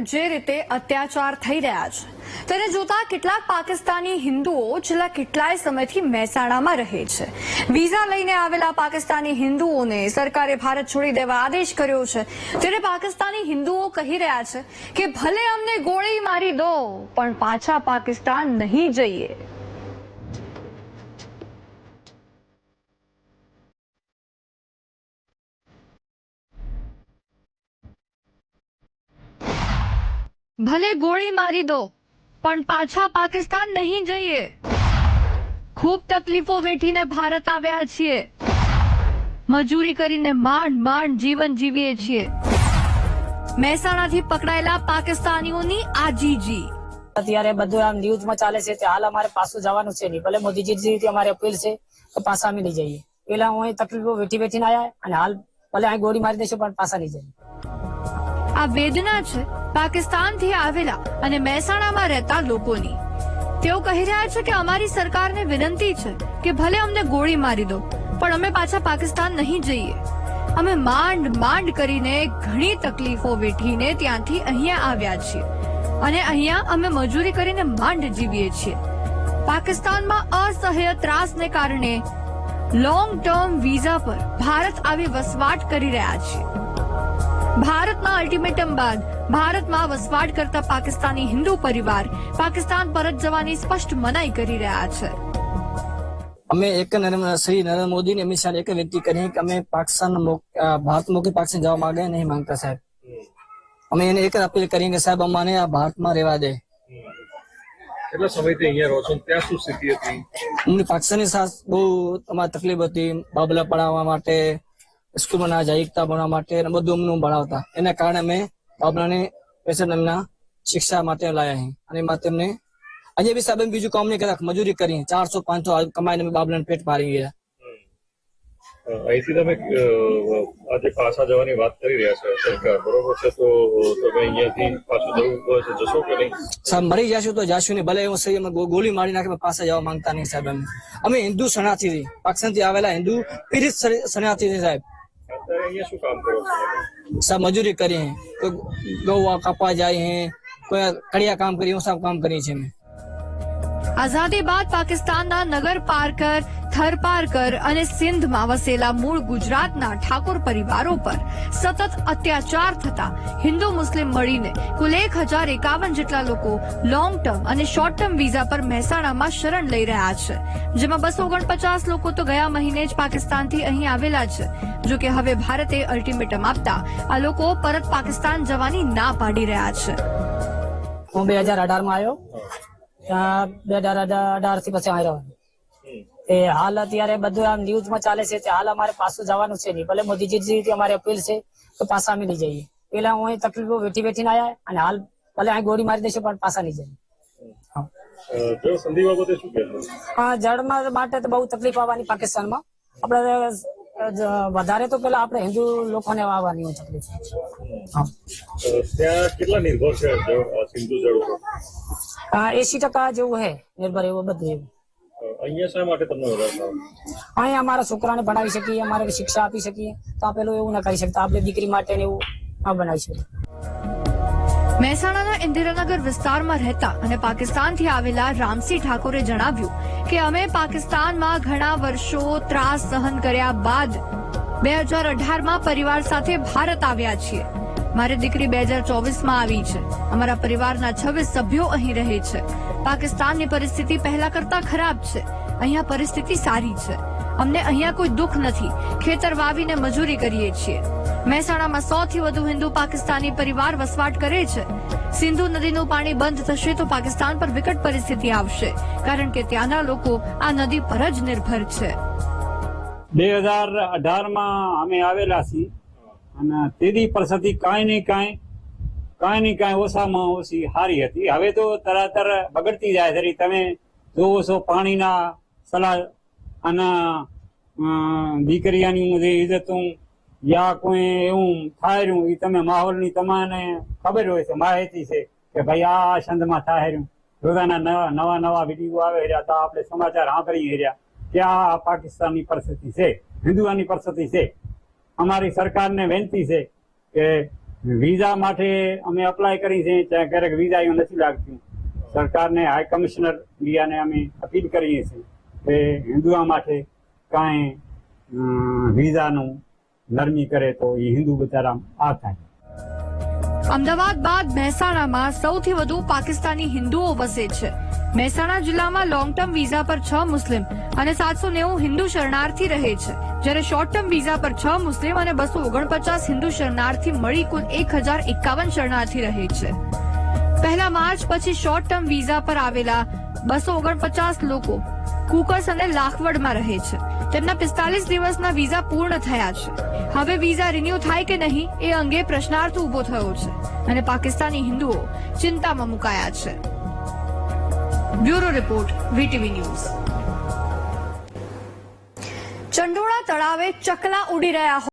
જે રીતે અત્યાચાર થઈ રહ્યા છે. તેને જોતા કેટલાક પાકિસ્તાની હિન્દુઓ છેલ્લા કેટલાય સમયથી મહેસાણામાં રહે છે. વિઝા લઈને આવેલા પાકિસ્તાની હિન્દુઓને સરકારે ભારત છોડી દેવા આદેશ કર્યો છે. ત્યારે પાકિસ્તાની હિન્દુઓ કહી રહ્યા છે કે ભલે અમને ગોળી મારી દો, પણ પાછા પાકિસ્તાન નહીં જઈએ. ભલે ગોળી મારી દો, પણ પાછા પાકિસ્તાન નહીં જઈએ. ખૂબ તકલીફો વેઠીને ભારત આવ્યા છીએ. મજૂરી કરીને માંડ માંડ જીવન જીવીએ છીએ. મહેસાણાથી પકડાયેલા પાકિસ્તાનીઓની આજીજી. અત્યારે બધું આમ ન્યૂઝમાં ચાલે છે કે હાલ અમારે પાછું જવાનું છે નહીં. ભલે મોદીજી અમારે અપીલ છે તો પાછા અમે નહીં જઈએ. પેલા હું તકલીફો વેઠી વેઠીને આવ્યા અને હાલ ભલે અહીં ગોળી મારી દેશે, પણ પાછા નહીં જઈએ. આ વેદના છે. પાકિસ્તાનથી આવેલા અને મહેસાણામાં રહેતા લોકોની. તેઓ કહી રહ્યા છે કે અમારી સરકારને વિનંતી છે કે ભલે અમને ગોળી મારી દો, પણ અમે પાછા પાકિસ્તાન નહીં જઈએ. અમે માંડ માંડ કરીને ઘણી તકલીફો વેઠીને ત્યાંથી અહીંયા આવ્યા છીએ. અને અહીંયા અમે મજૂરી કરીને માંડ જીવીએ છીએ. પાકિસ્તાનમાં અસહ્ય ત્રાસને કારણે લોંગ ટર્મ વિઝા પર ભારત આવી વસવાટ કરી રહ્યા છીએ. ભારતના અલ્ટિમેટમ બાદ ભારતમાં વસવાટ કરતા પાકિસ્તાની હિન્દુ પરિવાર પાકિસ્તાન પરત જવાની સ્પષ્ટ મનાઈ કરી રહ્યા છે. અમે એક શ્રી નરેન્દ્ર મોદી ને અમિત એક વ્યક્તિ કરી કે અમે પાકિસ્તાન ભારત મોકલી પાકિસ્તાન જવા માંગે નહીં માંગતા સાહેબ. અમે એને એક અપીલ કરી કે સાહેબ અમાને આ ભારતમાં રહેવા દે. કેટલા સમયથી અહીંયા રહો છો ત્યાં શું સ્થિતિ હતી? અમને પાકિસ્તાની સાથ બહુ અમારે તકલીફ હતી બાબલા પડાવવા માટે સ્કૂલમાં ના એકતા ભણવા માટે અને બધું અમને ભણાવતા. એના કારણે મેં બાબરાને પેશન એમના શિક્ષા માટે લાયા અહીં અને એમાં તેમને આજે બી સાહેબ બીજું કામ નહીં કરતા મજૂરી કરી ચારસો પાંચસો કમાઈને બાબરાને પેટ મારી ગયા. અહીંથી તમે આજે પાછા જવાની વાત કરી રહ્યા છો સરકાર. બરોબર છે તો તમે અહીંયાથી પાછું જવું જશો કે નહીં? સાહેબ મરી જશું તો જાશું નહીં. ભલે એવું સહી અમે ગોળી મારી નાખે પાછા જવા માંગતા નહીં સાહેબ અમે અમે હિન્દુ શરણાર્થી પાકિસ્તાનથી આવેલા હિન્દુ પીડિત શર- શરણાર્થી સાહેબ. અહીંયા શું કામ કરો છો તમે? सब मजदूरी करी हैं कोई गौवा कपा जाए हैं कोई कड़िया काम करी सब काम करी છે મેં આઝાદી બાદ પાકિસ્તાનના નગર પારકર થરપારકર અને સિંધમાં વસેલા મૂળ ગુજરાતના ઠાકોર પરિવારો પર સતત અત્યાચાર થતા હિન્દુ મુસ્લિમ મળીને કુલ એક હજાર એકાવન જેટલા લોકો લોંગ ટર્મ અને શોર્ટ ટર્મ વિઝા પર મહેસાણામાં શરણ લઈ રહ્યા છે. જેમાં બસો ઓગણપચાસ લોકો તો ગયા મહિને જ પાકિસ્તાનથી અહીં આવેલા છે. જો કે હવે ભારતે અલ્ટિમેટમ આપતા આ લોકો પરત પાકિસ્તાન જવાની ના પાડી રહ્યા છે. હું બે હજાર અઢારમાં આવ્યો. ત્યાં બે અઢારથી પછી આવ્યો એ હાલ અત્યારે બધું આમ ન્યૂઝમાં ચાલે છે હાલ અમારે પાછું જવાનું છે નહીં. ભલે મોદીજી અમારી અપીલ છે તો પાછા અમે નહીં જઈએ. પેલા હું તકલીફો વેઠી વેઠીને આયા અને હાલ ભલે અહીં ગોળી મારી દેશું પણ પાછા નહીં જઈએ. હા. જળમાં માટે તો બહુ તકલીફ આવવાની પાકિસ્તાનમાં. આપણે વધારે તો પેલા આપણે હિન્દુ લોકોને વાવવાની તકલીફ ત્યાં કેટલા નિર્ભર છે સિંધુ જળ ઉપર? એસી ટકા જેવું હે નિર્ભર એવું બધું એવું અહીંયા શા માટે તમને અહીંયા અમારા છોકરાને ભણાવી શકીએ અમારે શિક્ષા આપી શકીએ તો આપેલું એવું ના કરી શકતા. આપણે દીકરી માટે ને એવું ના બનાવી શકીએ મહેસાણાના ઇન્દિરાનગર વિસ્તારમાં રહેતા અને પાકિસ્તાનથી આવેલા રામસિંહ ઠાકોરે જણાવ્યું કે અમે પાકિસ્તાનમાં ઘણા વર્ષો ત્રાસ સહન કર્યા બાદ બે હજાર અઢારમાં પરિવાર સાથે ભારત આવ્યા છીએ. મારી દીકરી બે હજાર ચોવીસમાં આવી છે. અમારા પરિવારના છવ્વીસ સભ્યો અહીં રહે છે. પાકિસ્તાનની પરિસ્થિતિ પહેલા કરતા ખરાબ છે. અહીંયા પરિસ્થિતિ સારી છે. અમને અહીંયા કોઈ દુઃખ નથી. ખેતર વાવીને મજૂરી કરીએ છીએ. મહેસાણામાં સો થી વધુ હિન્દુ પાકિસ્તાની પરિવાર વસવાટ કરે છે. સિંધુ નદીનું પાણી બંધ થશે તો પાકિસ્તાન પર વિકટ પરિસ્થિતિ આવશે, કારણ કે ત્યાંના લોકો આ નદી પર જ નિર્ભર છે. બે હજાર અઢારમાં અમે આવેલા છીએ અને તેની પરિસ્થિતિ કાંઈ નહીં કાંઈ કાંઈ નહીં કાંઈ ઓછામાં ઓછી સારી હતી. હવે તો તરતર બગડતી જાય છે. તમે જોવો છો પાણીના સલાહ અને અ, દીકરીઓની જે ઇજ્જતું યા કોઈ એવું થાયરું એ તમે માહોલની તમને ખબર હોય છે માહિતી છે કે ભાઈ આ છંદમાં થાય રહ્યું રોજાના નવા નવા નવા વીડિયો આવે રહ્યા તો આપણે સમાચાર સાંભળી રહ્યા કે આ પાકિસ્તાનની પરિસ્થિતિ છે હિન્દુઆની પરિસ્થિતિ છે. અમારી સરકારને વિનંતી છે કે વિઝા માટે અમે અપ્લાય કરી છે ત્યાં ક્યારેક વિઝા એવું નથી લાગતું. સરકારને હાઈ કમિશનર ઇન્ડિયાને અમે અપીલ કરીએ છીએ. કે હિન્દુઓ માટે કાંઈ વિઝાનું નરમી કરે તો એ હિન્દુ બચારા આ થાય. અમદાવાદ બાદ મહેસાણામાં સૌથી વધુ પાકિસ્તાની હિન્દુઓ વસે છે. મહેસાણા જિલ્લામાં લોંગ ટર્મ વિઝા પર છ મુસ્લિમ અને સાતસો નેવું હિન્દુ શરણાર્થી રહે છે. જ્યારે શોર્ટ ટર્મ વિઝા પર છ મુસ્લિમ અને બસો ઓગણપચાસ હિન્દુ શરણાર્થી મળી કુલ એક હજાર એકાવન શરણાર્થી રહે છે. પહેલા માર્ચ પછી શોર્ટ ટર્મ વિઝા પર આવેલા બસો ઓગણપચાસ લોકો કુકસ અને લાખવડમાં રહે છે. તેમના પિસ્તાલીસ દિવસના વિઝા પૂર્ણ થયા છે. હવે વિઝા રિન્યુ થાય કે નહીં એ અંગે પ્રશ્નાર્થ ઊભો થયો છે અને પાકિસ્તાની હિન્દુઓ ચિંતામાં મુકાયા છે. Bureau report, VTV news. Chandola તળાવે ચકલા ઉડી રહ્યા